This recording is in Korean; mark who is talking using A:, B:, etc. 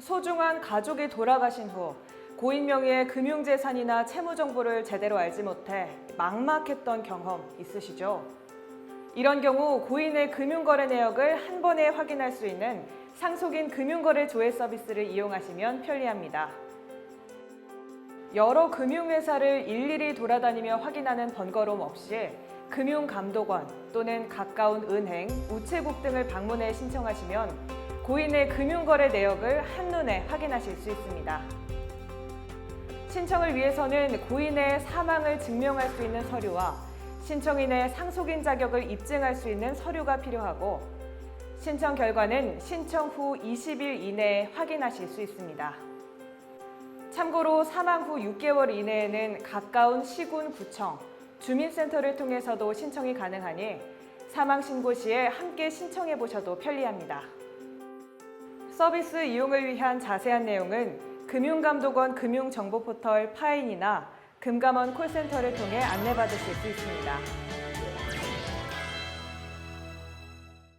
A: 소중한 가족이 돌아가신 후 고인 명의의 금융재산이나 채무 정보를 제대로 알지 못해 막막했던 경험 있으시죠? 이런 경우 고인의 금융거래 내역을 한 번에 확인할 수 있는 상속인 금융거래 조회 서비스를 이용하시면 편리합니다. 여러 금융회사를 일일이 돌아다니며 확인하는 번거로움 없이 금융감독원 또는 가까운 은행, 우체국 등을 방문해 신청하시면 고인의 금융거래 내역을 한눈에 확인하실 수 있습니다. 신청을 위해서는 고인의 사망을 증명할 수 있는 서류와 신청인의 상속인 자격을 입증할 수 있는 서류가 필요하고 신청 결과는 신청 후 20일 이내에 확인하실 수 있습니다. 참고로 사망 후 6개월 이내에는 가까운 시군 구청, 주민센터를 통해서도 신청이 가능하니 사망 신고 시에 함께 신청해 보셔도 편리합니다. 서비스 이용을 위한 자세한 내용은 금융감독원 금융정보포털 파인이나 금감원 콜센터를 통해 안내받으실 수 있습니다.